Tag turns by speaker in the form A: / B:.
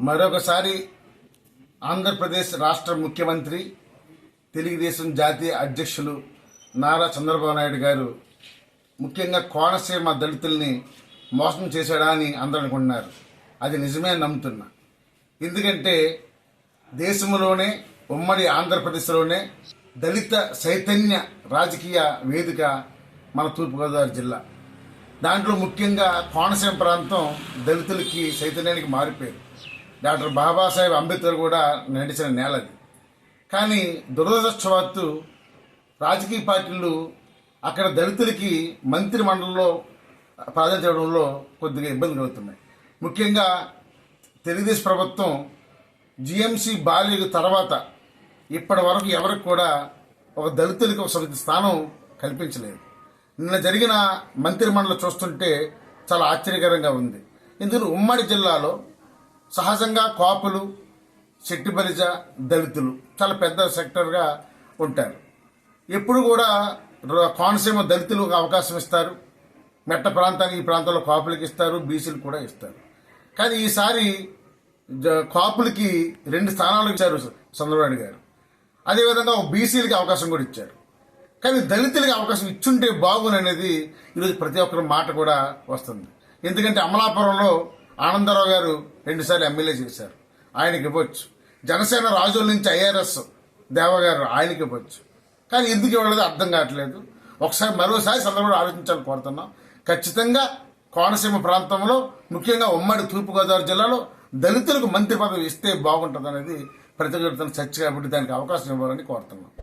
A: మరొకసారి ఆంధ్రప్రదేశ్ రాష్ట్ర ముఖ్యమంత్రి తెలుగుదేశం జాతీయ అధ్యక్షులు నారా చంద్రబాబు నాయుడు గారు ముఖ్యంగా కోనసీమ దళితుల్ని మోసం చేశాడా అని అందరూ అనుకుంటున్నారు. అది నిజమే నమ్ముతున్నా. ఎందుకంటే దేశంలోనే ఉమ్మడి ఆంధ్రప్రదేశ్లోనే దళిత చైతన్య రాజకీయ వేదిక మన తూర్పుగోదావరి జిల్లా. దాంట్లో ముఖ్యంగా కోనసీమ ప్రాంతం దళితులకి చైతన్యానికి మారిపోయింది. డాక్టర్ బాబాసాహెబ్ అంబేద్కర్ కూడా నడిచిన నేలది కానీ దురదృష్టవత్తు రాజకీయ పార్టీలు అక్కడ దళితులకి మంత్రి మండలిలో ప్రాధాన్యత ఇవ్వడంలో కొద్దిగా ఇబ్బంది కలుగుతున్నాయి. ముఖ్యంగా తెలుగుదేశం ప్రభుత్వం జిఎంసీ బాలిక తర్వాత ఇప్పటి వరకు ఎవరికి కూడా ఒక దళితులకి ఒక స్థానం కల్పించలేదు. నిన్న జరిగిన మంత్రిమండలి చూస్తుంటే చాలా ఆశ్చర్యకరంగా ఉంది. ఇందులో ఉమ్మడి జిల్లాలో సహజంగా కాపులు చెట్టిబలిజ దళితులు చాలా పెద్ద సెక్టర్గా ఉంటారు. ఎప్పుడు కూడా కోనసీమ దళితులకు అవకాశం ఇస్తారు. మెట్ట ప్రాంతానికి ఈ ప్రాంతంలో కాపులకి ఇస్తారు బీసీలు కూడా ఇస్తారు. కానీ ఈసారి జ- కాపులకి రెండు స్థానాలు ఇచ్చారు చంద్రబాబు గారు. అదేవిధంగా బీసీలకి అవకాశం కూడా ఇచ్చారు. కానీ దళితులకి అవకాశం ఇచ్చుంటే బాగుననేది ఈరోజు ప్రతి ఒక్కరి మాట కూడా వస్తుంది. ఎందుకంటే అమలాపురంలో ఆనందరావు గారు రెండుసార్లు ఎమ్మెల్యే చేశారు. ఆయనకి ఇవ్వచ్చు. జనసేన రాజుల నుంచి ఐఆర్ఎస్ దేవగారు ఆయనకి ఇవ్వచ్చు. కానీ ఎందుకు ఇవ్వలేదు అర్థం కావట్లేదు. ఒకసారి మరోసారి సందర్భంలో ఆలోచించాలని కోరుతున్నాం. ఖచ్చితంగా కోనసీమ ప్రాంతంలో ముఖ్యంగా ఉమ్మడి తూర్పుగోదావరి జిల్లాలో దళితులకు మంత్రి పదవి ఇస్తే బాగుంటుంది అనేది ప్రతి చర్చ కాబట్టి దానికి అవకాశం ఇవ్వాలని కోరుతున్నాం.